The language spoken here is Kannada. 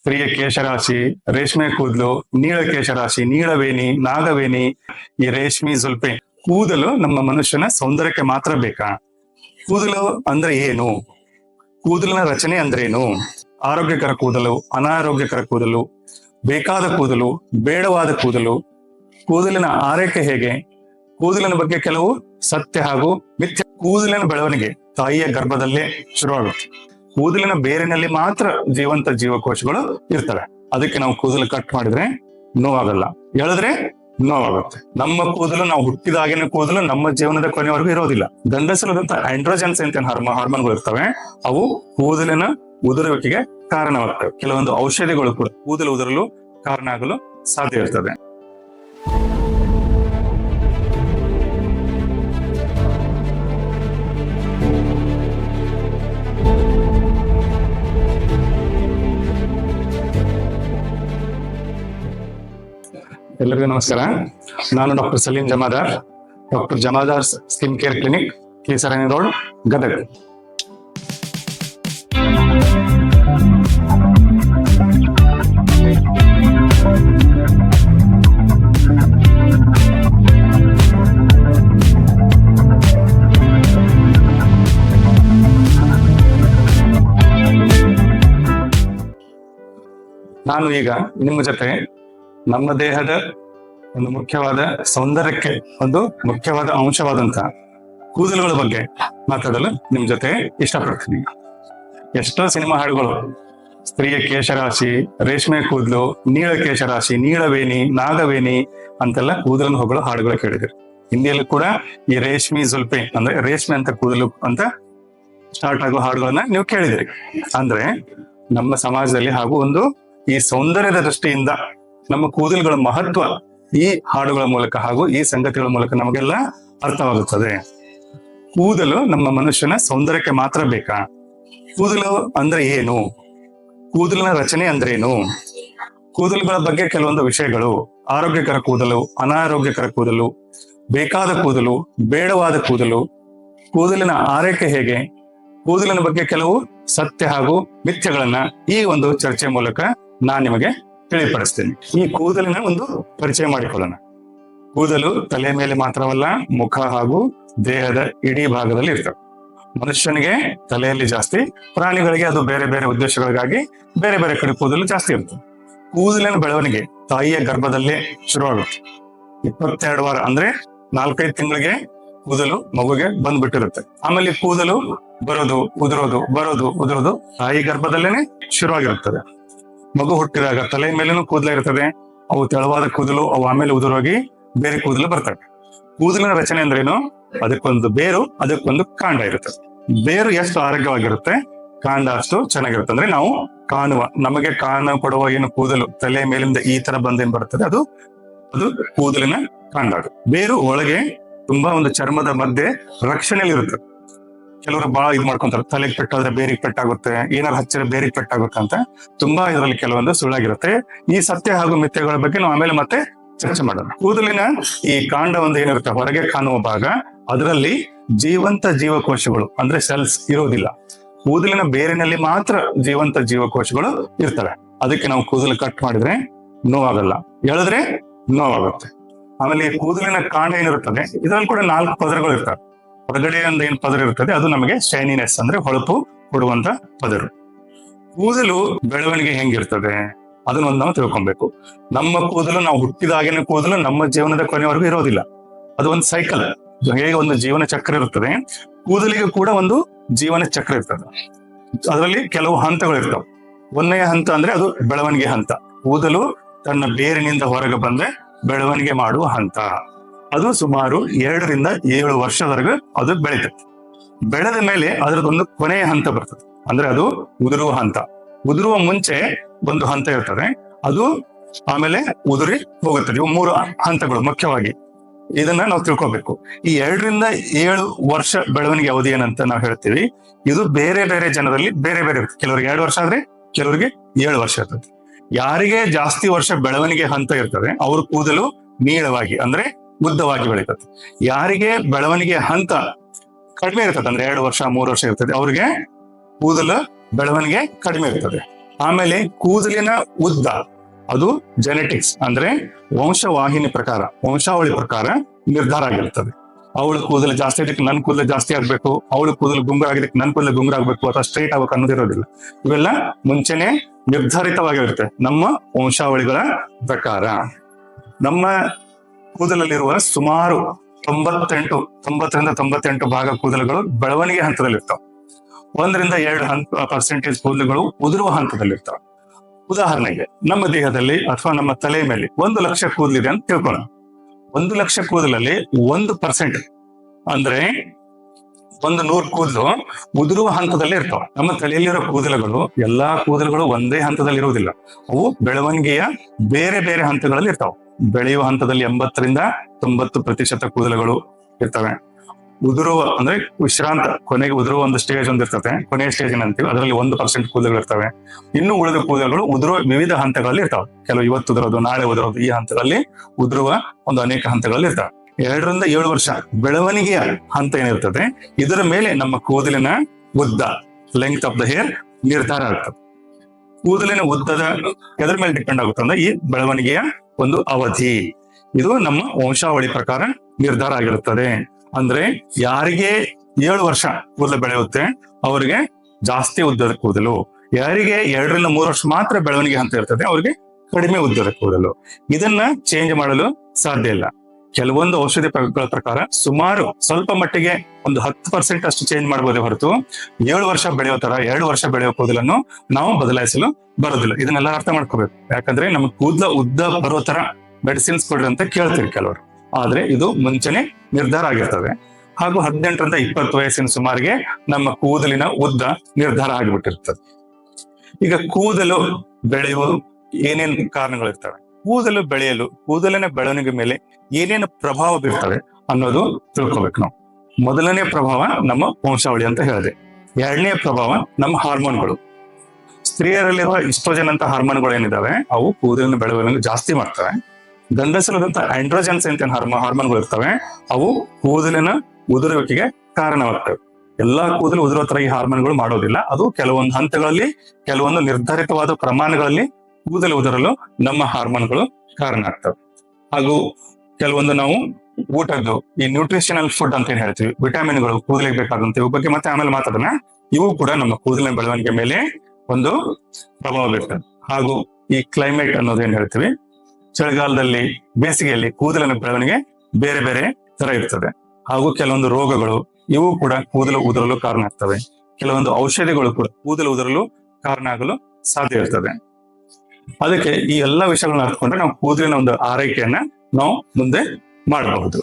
ಸ್ತ್ರೀಯ ಕೇಶರಾಶಿ, ರೇಷ್ಮೆ ಕೂದಲು, ನೀಳ ಕೇಶರಾಶಿ, ನೀಳವೇಣಿ, ನಾಗವೇಣಿ, ಈ ರೇಷ್ಮೆ ಸುಲ್ಪೆ ಕೂದಲು ನಮ್ಮ ಮನುಷ್ಯನ ಸೌಂದರ್ಯಕ್ಕೆ ಮಾತ್ರ ಬೇಕಾ? ಕೂದಲು ಅಂದ್ರೆ ಏನು? ಕೂದಲಿನ ರಚನೆ ಅಂದ್ರೇನು ಆರೋಗ್ಯಕರ ಕೂದಲು, ಅನಾರೋಗ್ಯಕರ ಕೂದಲು, ಬೇಕಾದ ಕೂದಲು, ಬೇಡವಾದ ಕೂದಲು, ಕೂದಲಿನ ಆರೈಕೆ ಹೇಗೆ? ಕೂದಲಿನ ಬಗ್ಗೆ ಕೆಲವು ಸತ್ಯ ಹಾಗೂ ಮಿಥ್ಯ, ಕೂದಲಿನ ಬೆಳವಣಿಗೆ ತಾಯಿಯ ಗರ್ಭದಲ್ಲೇ ಶುರುವಾಗುತ್ತೆ. ಕೂದಲಿನ ಬೇರಿನಲ್ಲಿ ಮಾತ್ರ ಜೀವಂತ ಜೀವಕೋಶಗಳು ಇರ್ತವೆ. ಅದಕ್ಕೆ ನಾವು ಕೂದಲು ಕಟ್ ಮಾಡಿದ್ರೆ ನೋವಾಗಲ್ಲ. ಎಳೆದ್ರೆ ನೋವಾಗುತ್ತೆ. ನಮ್ಮ ಕೂದಲು ನಾವು ಹುಟ್ಟಿದಾಗಿನ ಕೂದಲು ನಮ್ಮ ಜೀವನದ ಕೊನೆವರೆಗೂ ಇರೋದಿಲ್ಲ. ಗಂಡಸರದಂತ ಆಂಡ್ರೋಜನ್ಸ್ ಅಂತ ಹಾರ್ಮೋ ಹಾರ್ಮೋನ್ಗಳು ಇರ್ತವೆ, ಅವು ಕೂದಲಿನ ಉದುರುವಿಕೆಗೆ ಕಾರಣವಾಗ್ತವೆ. ಕೆಲವೊಂದು ಔಷಧಿಗಳು ಕೂಡ ಕೂದಲು ಉದುರಲು ಕಾರಣ ಆಗಲು ಸಾಧ್ಯ ಇರ್ತದೆ. ಎಲ್ಲರಿಗೂ ನಮಸ್ಕಾರ ನಾನು doctor Saleem Jamadar doctor Jamadar skin care clinic ಕೇಸರಣಿ road Gadag ನಾನು ಈಗ ನಿಮ್ಮ ಜೊತೆ ನಮ್ಮ ದೇಹದ ಒಂದು ಮುಖ್ಯವಾದ ಸೌಂದರ್ಯಕ್ಕೆ ಒಂದು ಮುಖ್ಯವಾದ ಅಂಶವಾದಂತ ಕೂದಲುಗಳ ಬಗ್ಗೆ ಮಾತಾಡಲು ನಿಮ್ ಜೊತೆ ಇಷ್ಟಪಡ್ತೀನಿ. ಎಷ್ಟೋ ಸಿನಿಮಾ ಹಾಡುಗಳು, ಸ್ತ್ರೀಯ ಕೇಶರಾಶಿ, ರೇಷ್ಮೆ ಕೂದಲು, ನೀಳ ಕೇಶರಾಶಿ, ನೀಳವೇಣಿ, ನಾಗವೇಣಿ ಅಂತೆಲ್ಲ ಕೂದಲನ್ನು ಹೊಗಳು ಹಾಡುಗಳು ಕೇಳಿದ್ರು. ಹಿಂದಿಯಲ್ಲೂ ಕೂಡ ಈ ರೇಷ್ಮಿ ಜುಲ್ಪೆ ಅಂದ್ರೆ ರೇಷ್ಮೆ ಅಂತ ಕೂದಲು ಅಂತ ಸ್ಟಾರ್ಟ್ ಆಗೋ ಹಾಡುಗಳನ್ನ ನೀವು ಕೇಳಿದಿರಿ. ಅಂದ್ರೆ ನಮ್ಮ ಸಮಾಜದಲ್ಲಿ ಹಾಗೂ ಒಂದು ಈ ಸೌಂದರ್ಯದ ದೃಷ್ಟಿಯಿಂದ ನಮ್ಮ ಕೂದಲುಗಳ ಮಹತ್ವ ಈ ಹಾಡುಗಳ ಮೂಲಕ ಹಾಗೂ ಈ ಸಂಗತಿಗಳ ಮೂಲಕ ನಮಗೆಲ್ಲ ಅರ್ಥವಾಗುತ್ತದೆ. ಕೂದಲು ನಮ್ಮ ಮನುಷ್ಯನ ಸೌಂದರ್ಯಕ್ಕೆ ಮಾತ್ರ ಬೇಕಾ? ಕೂದಲು ಅಂದ್ರೆ ಏನು? ಕೂದಲಿನ ರಚನೆ ಅಂದ್ರೇನು ಕೂದಲುಗಳ ಬಗ್ಗೆ ಕೆಲವೊಂದು ವಿಷಯಗಳು. ಆರೋಗ್ಯಕರ ಕೂದಲು, ಅನಾರೋಗ್ಯಕರ ಕೂದಲು, ಬೇಕಾದ ಕೂದಲು, ಬೇಡವಾದ ಕೂದಲು, ಕೂದಲಿನ ಆರೈಕೆ ಹೇಗೆ? ಕೂದಲಿನ ಬಗ್ಗೆ ಕೆಲವು ಸತ್ಯ ಹಾಗೂ ಮಿಥ್ಯಗಳನ್ನ ಈ ಒಂದು ಚರ್ಚೆ ಮೂಲಕ ನಾನ್ ನಿಮಗೆ ತಿಳಿಪಡಿಸ್ತೇನೆ. ಈ ಕೂದಲಿನ ಒಂದು ಪರಿಚಯ ಮಾಡಿಕೊಳ್ಳೋಣ. ಕೂದಲು ತಲೆ ಮೇಲೆ ಮಾತ್ರವಲ್ಲ, ಮುಖ ಹಾಗೂ ದೇಹದ ಇಡೀ ಭಾಗದಲ್ಲಿ ಇರ್ತವೆ ಮನುಷ್ಯನಿಗೆ ತಲೆಯಲ್ಲಿ ಜಾಸ್ತಿ, ಪ್ರಾಣಿಗಳಿಗೆ ಅದು ಬೇರೆ ಬೇರೆ ಉದ್ದೇಶಗಳಿಗಾಗಿ ಬೇರೆ ಬೇರೆ ಕಡೆ ಕೂದಲು ಜಾಸ್ತಿ ಇರ್ತದೆ. ಕೂದಲಿನ ಬೆಳವಣಿಗೆ ತಾಯಿಯ ಗರ್ಭದಲ್ಲೇ ಶುರುವಾಗುತ್ತೆ. ಇಪ್ಪತ್ತೆರಡು ವಾರ ಅಂದ್ರೆ ನಾಲ್ಕೈದು ತಿಂಗಳಿಗೆ ಕೂದಲು ಮಗುಗೆ ಬಂದ್ಬಿಟ್ಟಿರುತ್ತೆ. ಆಮೇಲೆ ಕೂದಲು ಬರೋದು, ಉದುರೋದು ಬರೋದು, ಉದುರೋದು ತಾಯಿ ಗರ್ಭದಲ್ಲೇನೆ ಶುರುವಾಗಿರುತ್ತದೆ. ಮಗು ಹುಟ್ಟಿದಾಗ ತಲೆ ಮೇಲೇನು ಕೂದಲ ಇರ್ತದೆ, ಅವು ತೆಳವಾದ ಕೂದಲು, ಅವು ಆಮೇಲೆ ಉದುರೋಗಿ ಬೇರೆ ಕೂದಲು ಬರ್ತವೆ. ಕೂದಲಿನ ರಚನೆ ಅಂದ್ರೇನು ಅದಕ್ಕೊಂದು ಬೇರು, ಅದಕ್ಕೊಂದು ಕಾಂಡ ಇರುತ್ತೆ. ಬೇರು ಎಷ್ಟು ಆರೋಗ್ಯವಾಗಿರುತ್ತೆ? ಕಾಂಡ ಅಷ್ಟು ಚೆನ್ನಾಗಿರುತ್ತೆ. ಅಂದ್ರೆ ನಾವು ಕಾಣುವ, ನಮಗೆ ಕಾಣ ಕೊಡುವ ಏನು ಕೂದಲು, ತಲೆ ಮೇಲಿಂದ ಈ ತರ ಬಂದೇನ್ ಬರ್ತದೆ? ಅದು ಅದು ಕೂದಲಿನ ಕಾಂಡ ಬೇರು ಒಳಗೆ ತುಂಬಾ ಒಂದು ಚರ್ಮದ ಮಧ್ಯೆ ರಕ್ಷಣೆಯಲ್ಲಿ ಇರುತ್ತೆ. ಕೆಲವರು ಬಹಳ ಇದು ಮಾಡ್ಕೊಂತಾರೆ. ತಲೆಗೆ ಪೆಟ್ಟಾದ್ರೆ ಬೇರಿಗೆ ಪೆಟ್ಟಾಗುತ್ತೆ, ಏನಾರು ಹಚ್ಚಿದ್ರೆ ಬೇರಿಗೆ ಪೆಟ್ಟಾಗುತ್ತೆ ಅಂತ ತುಂಬಾ ಇದರಲ್ಲಿ ಕೆಲವೊಂದು ಸುಳ್ಳಾಗಿರುತ್ತೆ. ಈ ಸತ್ಯ ಹಾಗೂ ಮಿಥ್ಯಗಳ ಬಗ್ಗೆ ನಾವು ಆಮೇಲೆ ಮತ್ತೆ ಚರ್ಚೆ ಮಾಡೋಣ. ಕೂದಲಿನ ಈ ಕಾಂಡ ಒಂದು ಏನಿರುತ್ತೆ, ಹೊರಗೆ ಕಾಣುವ ಭಾಗ, ಅದರಲ್ಲಿ ಜೀವಂತ ಜೀವಕೋಶಗಳು, ಅಂದ್ರೆ ಸೆಲ್ಸ್ ಇರೋದಿಲ್ಲ. ಕೂದಲಿನ ಬೇರಿನಲ್ಲಿ ಮಾತ್ರ ಜೀವಂತ ಜೀವಕೋಶಗಳು ಇರ್ತವೆ. ಅದಕ್ಕೆ ನಾವು ಕೂದಲು ಕಟ್ ಮಾಡಿದ್ರೆ ನೋವಾಗಲ್ಲ. ಎಳೆದ್ರೆ ನೋವಾಗುತ್ತೆ. ಆಮೇಲೆ ಕೂದಲಿನ ಕಾಂಡ ಏನಿರುತ್ತದೆ, ಇದರಲ್ಲಿ ಕೂಡ ನಾಲ್ಕು ಪದರಗಳು ಇರ್ತವೆ ಹೊರಗಡೆ ಒಂದು ಏನ್ ಪದರ ಇರ್ತದೆ, ಅದು ನಮಗೆ ಶೈನಿನೆಸ್ ಅಂದ್ರೆ ಹೊಳಪು ಕೊಡುವಂತ ಪದರು. ಕೂದಲು ಬೆಳವಣಿಗೆ ಹೆಂಗಿರ್ತದೆ ಅದನ್ನೊಂದು ನಾವು ತಿಳ್ಕೊಬೇಕು. ನಮ್ಮ ಕೂದಲು ನಾವು ಹುಟ್ಟಿದಾಗಿನ ಕೂದಲು ನಮ್ಮ ಜೀವನದ ಕೊನೆವರೆಗೂ ಇರೋದಿಲ್ಲ. ಅದು ಒಂದು ಸೈಕಲ್ ಹೇಗೆ ಒಂದು ಜೀವನ ಚಕ್ರ ಇರ್ತದೆ, ಕೂದಲಿಗೆ ಕೂಡ ಒಂದು ಜೀವನ ಚಕ್ರ ಇರ್ತದೆ. ಅದರಲ್ಲಿ ಕೆಲವು ಹಂತಗಳು ಇರ್ತವೆ. ಒಂದನೇ ಹಂತ ಅಂದ್ರೆ ಅದು ಬೆಳವಣಿಗೆ ಹಂತ. ಕೂದಲು ತನ್ನ ಬೇರಿನಿಂದ ಹೊರಗೆ ಬಂದ್ರೆ ಬೆಳವಣಿಗೆ ಮಾಡುವ ಹಂತ. ಅದು ಸುಮಾರು ಎರಡರಿಂದ ಏಳು ವರ್ಷದವರೆಗೂ ಅದು ಬೆಳೀತದೆ ಬೆಳೆದ ಮೇಲೆ ಅದರದೊಂದು ಕೊನೆಯ ಹಂತ ಬರ್ತದೆ. ಅಂದ್ರೆ ಅದು ಉದುರುವ ಹಂತ. ಉದುರುವ ಮುಂಚೆ ಒಂದು ಹಂತ ಇರ್ತದೆ. ಅದು ಆಮೇಲೆ ಉದುರಿ ಹೋಗುತ್ತದೆ ಇವು ಮೂರು ಹಂತಗಳು ಮುಖ್ಯವಾಗಿ. ಇದನ್ನ ನಾವು ತಿಳ್ಕೊಬೇಕು. ಈ ಎರಡರಿಂದ ಏಳು ವರ್ಷ ಬೆಳವಣಿಗೆ ಅವಧಿ ಏನಂತ ನಾವು ಹೇಳ್ತೀವಿ. ಇದು ಬೇರೆ ಬೇರೆ ಜನರಲ್ಲಿ ಬೇರೆ ಬೇರೆ ಇರುತ್ತೆ. ಕೆಲವರಿಗೆ ಎರಡು ವರ್ಷ ಆದ್ರೆ ಕೆಲವರಿಗೆ ಏಳು ವರ್ಷ ಇರ್ತದೆ. ಯಾರಿಗೆ ಜಾಸ್ತಿ ವರ್ಷ ಬೆಳವಣಿಗೆ ಹಂತ ಇರ್ತದೆ, ಅವ್ರ ಕೂದಲು ನೀಳವಾಗಿ, ಅಂದ್ರೆ ಉದ್ದವಾಗಿ ಬೆಳೀತದೆ. ಯಾರಿಗೆ ಬೆಳವಣಿಗೆ ಹಂತ ಕಡಿಮೆ ಇರ್ತದೆ, ಅಂದ್ರೆ ಎರಡು ವರ್ಷ, ಮೂರು ವರ್ಷ ಇರ್ತದೆ, ಅವ್ರಿಗೆ ಕೂದಲು ಬೆಳವಣಿಗೆ ಕಡಿಮೆ ಇರ್ತದೆ. ಆಮೇಲೆ ಕೂದಲಿನ ಉದ್ದ, ಅದು ಜೆನೆಟಿಕ್ಸ್ ಅಂದ್ರೆ ವಂಶವಾಹಿನಿ ಪ್ರಕಾರ, ವಂಶಾವಳಿ ಪ್ರಕಾರ ನಿರ್ಧಾರ ಆಗಿರ್ತದೆ. ಅವಳು ಕೂದಲು ಜಾಸ್ತಿ ಇದಕ್ಕೆ ನನ್ನ ಕೂದಲು ಜಾಸ್ತಿ ಆಗ್ಬೇಕು, ಅವಳು ಕೂದಲು ಗುಂಗ್ರ ಆಗಿದ್ದಕ್ಕೆ ನನ್ನ ಕೂದಲು ಗುಂಗುರ ಆಗ್ಬೇಕು ಅಥವಾ ಸ್ಟ್ರೈಟ್ ಆಗಬೇಕು ಅನ್ನೋದಿರೋದಿಲ್ಲ. ಇವೆಲ್ಲ ಮುಂಚೆನೆ ನಿರ್ಧಾರಿತವಾಗಿರುತ್ತೆ ನಮ್ಮ ವಂಶಾವಳಿಗಳ ಪ್ರಕಾರ. ನಮ್ಮ ಕೂದಲಲ್ಲಿರುವ ಸುಮಾರು ತೊಂಬತ್ತೆಂಟು, ತೊಂಬತ್ತರಿಂದ ತೊಂಬತ್ತೆಂಟು ಭಾಗ ಕೂದಲುಗಳು ಬೆಳವಣಿಗೆ ಹಂತದಲ್ಲಿರ್ತಾವೆ. ಒಂದರಿಂದ ಎರಡು ಹಂತ ಪರ್ಸೆಂಟೇಜ್ ಕೂದಲುಗಳು ಉದುರುವ ಹಂತದಲ್ಲಿರ್ತಾವೆ. ಉದಾಹರಣೆಗೆ, ನಮ್ಮ ದೇಹದಲ್ಲಿ ಅಥವಾ ನಮ್ಮ ತಲೆ ಮೇಲೆ ಒಂದು ಲಕ್ಷ ಕೂದಲಿದೆ ಅಂತ ತಿಳ್ಕೊಳ್ಳೋಣ. ಒಂದು ಲಕ್ಷ ಕೂದಲಲ್ಲಿ ಒಂದು ಪರ್ಸೆಂಟ್ ಅಂದ್ರೆ ಒಂದು ನೂರು ಕೂದಲು ಉದುರುವ ಹಂತದಲ್ಲಿ ಇರ್ತಾವ. ನಮ್ಮ ತಲೆಯಲ್ಲಿರೋ ಕೂದಲುಗಳು ಎಲ್ಲಾ ಕೂದಲುಗಳು ಒಂದೇ ಹಂತದಲ್ಲಿ ಇರುವುದಿಲ್ಲ. ಅವು ಬೆಳವಣಿಗೆಯ ಬೇರೆ ಬೇರೆ ಹಂತಗಳಲ್ಲಿ ಇರ್ತಾವ. ಬೆಳೆಯುವ ಹಂತದಲ್ಲಿ ಎಂಬತ್ತರಿಂದ ತೊಂಬತ್ತು ಪ್ರತಿಶತ ಕೂದಲುಗಳು ಇರ್ತವೆ. ಉದುರುವ ಅಂದ್ರೆ ವಿಶ್ರಾಂತ ಕೊನೆಗೆ ಉದುರುವ ಒಂದು ಸ್ಟೇಜ್ ಒಂದು ಇರ್ತದೆ ಕೊನೆಯ ಸ್ಟೇಜ್ ಅಂತೀವಿ. ಅದರಲ್ಲಿ ಒಂದು ಪರ್ಸೆಂಟ್ ಕೂದಲುಗಳು ಇರ್ತವೆ. ಇನ್ನು ಉಳಿದ ಕೂದಲುಗಳು ಉದುರುವ ವಿವಿಧ ಹಂತಗಳಲ್ಲಿ ಇರ್ತಾವೆ. ಕೆಲವು ಇವತ್ತು ಉದುರೋದು, ನಾಳೆ ಉದುರೋದು ಈ ಹಂತದಲ್ಲಿ ಉದುರುವ ಒಂದು ಅನೇಕ ಹಂತಗಳಲ್ಲಿ ಇರ್ತವೆ. ಎರಡರಿಂದ ಏಳು ವರ್ಷ ಬೆಳವಣಿಗೆಯ ಹಂತ ಏನಿರ್ತದೆ, ಇದರ ಮೇಲೆ ನಮ್ಮ ಕೂದಲಿನ ಉದ್ದ ಲೆಂತ್ ಆಫ್ ದ ಹೇರ್ ನಿರ್ಧಾರ ಆಗ್ತದೆ. ಕೂದಲಿನ ಉದ್ದದ ಎದರ ಮೇಲೆ ಡಿಪೆಂಡ್ ಆಗುತ್ತೆ ಅಂದ್ರೆ ಈ ಬೆಳವಣಿಗೆಯ ಒಂದು ಅವಧಿ. ಇದು ನಮ್ಮ ವಂಶಾವಳಿ ಪ್ರಕಾರ ನಿರ್ಧಾರ ಆಗಿರುತ್ತದೆ. ಅಂದ್ರೆ ಯಾರಿಗೆ ಏಳು ವರ್ಷ ಕೂದಲು ಬೆಳೆಯುತ್ತೆ, ಅವರಿಗೆ ಜಾಸ್ತಿ ಉದ್ದದ ಕೂದಲು. ಯಾರಿಗೆ ಎರಡರಿಂದ ಮೂರು ವರ್ಷ ಮಾತ್ರ ಬೆಳವಣಿಗೆ ಹಂತ ಇರ್ತದೆ, ಅವರಿಗೆ ಕಡಿಮೆ ಉದ್ದದ ಕೂದಲು. ಇದನ್ನ ಚೇಂಜ್ ಮಾಡಲು ಸಾಧ್ಯ ಇಲ್ಲ. ಕೆಲವೊಂದು ಔಷಧಿ ಪ್ರಗಳ ಪ್ರಕಾರ ಸುಮಾರು ಸ್ವಲ್ಪ ಮಟ್ಟಿಗೆ ಒಂದು ಹತ್ತು ಪರ್ಸೆಂಟ್ ಅಷ್ಟು ಚೇಂಜ್ ಮಾಡಬಹುದೇ ಹೊರತು ಏಳು ವರ್ಷ ಬೆಳೆಯೋ ತರ ಎರಡು ವರ್ಷ ಬೆಳೆಯೋ ಕೂದಲನ್ನು ನಾವು ಬದಲಾಯಿಸಲು ಬರೋದಿಲ್ಲ. ಇದನ್ನೆಲ್ಲ ಅರ್ಥ ಮಾಡ್ಕೋಬೇಕು. ಯಾಕಂದ್ರೆ ನಮ್ಮ ಕೂದಲ ಉದ್ದ ಬರೋ ತರ ಮೆಡಿಸಿನ್ಸ್ ಕೊಡ್ರಿ ಅಂತ ಕೇಳ್ತೀರಿ ಕೆಲವರು. ಆದ್ರೆ ಇದು ಮುಂಚೆನೆ ನಿರ್ಧಾರ ಆಗಿರ್ತವೆ. ಹಾಗೂ ಹದಿನೆಂಟರಿಂದ ಇಪ್ಪತ್ತು ವಯಸ್ಸಿನ ಸುಮಾರಿಗೆ ನಮ್ಮ ಕೂದಲಿನ ಉದ್ದ ನಿರ್ಧಾರ ಆಗಿಬಿಟ್ಟಿರ್ತದೆ. ಈಗ ಕೂದಲು ಬೆಳೆಯುವ ಏನೇನ್ ಕಾರಣಗಳಿರ್ತವೆ? ಕೂದಲು ಬೆಳೆಯಲು, ಕೂದಲಿನ ಬೆಳವಣಿಗೆ ಮೇಲೆ ಏನೇನು ಪ್ರಭಾವ ಬೀರ್ತವೆ ಅನ್ನೋದು ತಿಳ್ಕೊಬೇಕು ನಾವು. ಮೊದಲನೇ ಪ್ರಭಾವ ನಮ್ಮ ವಂಶಾವಳಿ ಅಂತ ಹೇಳಿದೆ. ಎರಡನೇ ಪ್ರಭಾವ ನಮ್ಮ ಹಾರ್ಮೋನ್ಗಳು. ಸ್ತ್ರೀಯರಲ್ಲಿರುವ ಇಸ್ಟ್ರೋಜನ್ ಅಂತ ಹಾರ್ಮೋನ್ಗಳು ಏನಿದಾವೆ, ಅವು ಕೂದಲಿನ ಬೆಳವಣಿಗೆ ಜಾಸ್ತಿ ಮಾಡ್ತವೆ. ಗಂಡಸರದಂತ ಆಂಡ್ರೋಜನ್ಸ್ ಅಂತ ಹಾರ್ಮೋ, ಹಾರ್ಮೋನ್ಗಳು ಇರ್ತವೆ, ಅವು ಕೂದಲಿನ ಉದುರುವಿಕೆಗೆ ಕಾರಣವಾಗ್ತವೆ. ಎಲ್ಲಾ ಕೂದಲು ಉದುರೋ ತರ ಈ ಹಾರ್ಮೋನ್ಗಳು ಮಾಡೋದಿಲ್ಲ. ಅದು ಕೆಲವೊಂದು ಹಂತಗಳಲ್ಲಿ, ಕೆಲವೊಂದು ನಿರ್ಧಾರಿತವಾದ ಪ್ರಮಾಣಗಳಲ್ಲಿ ಕೂದಲು ಉದರಲು ನಮ್ಮ ಹಾರ್ಮೋನ್ಗಳು ಕಾರಣ ಆಗ್ತವೆ. ಹಾಗೂ ಕೆಲವೊಂದು ನಾವು ಊಟದ್ದು, ಈ ನ್ಯೂಟ್ರಿಷನಲ್ ಫುಡ್ ಅಂತ ಏನ್ ಹೇಳ್ತೀವಿ, ವಿಟಮಿನ್ಗಳು ಕೂದಲಿಗೆ ಬೇಕಾದಂತ ಬಗ್ಗೆ ಮತ್ತೆ ಆಮೇಲೆ ಮಾತಾಡೋಣ. ಇವು ಕೂಡ ನಮ್ಮ ಕೂದಲಿನ ಬೆಳವಣಿಗೆ ಮೇಲೆ ಒಂದು ಪ್ರಭಾವ ಬೀರ್ತದೆ. ಹಾಗೂ ಈ ಕ್ಲೈಮೇಟ್ ಅನ್ನೋದು ಏನ್ ಹೇಳ್ತೀವಿ, ಚಳಿಗಾಲದಲ್ಲಿ ಬೇಸಿಗೆಯಲ್ಲಿ ಕೂದಲಿನ ಬೆಳವಣಿಗೆ ಬೇರೆ ಬೇರೆ ತರ ಇರ್ತದೆ. ಹಾಗೂ ಕೆಲವೊಂದು ರೋಗಗಳು, ಇವು ಕೂಡ ಕೂದಲು ಉದುರಲು ಕಾರಣ ಆಗ್ತವೆ. ಕೆಲವೊಂದು ಔಷಧಿಗಳು ಕೂಡ ಕೂದಲು ಉದುರಲು ಕಾರಣ ಆಗಲು ಸಾಧ್ಯ ಇರ್ತದೆ. ಅದಕ್ಕೆ ಈ ಎಲ್ಲಾ ವಿಷಯಗಳನ್ನ ಅರ್ಥಕೊಂಡ್ರೆ ನಾವು ಕೂದಲಿನ ಒಂದು ಆರೈಕೆಯನ್ನ ನಾವು ಮುಂದೆ ಮಾಡಬಹುದು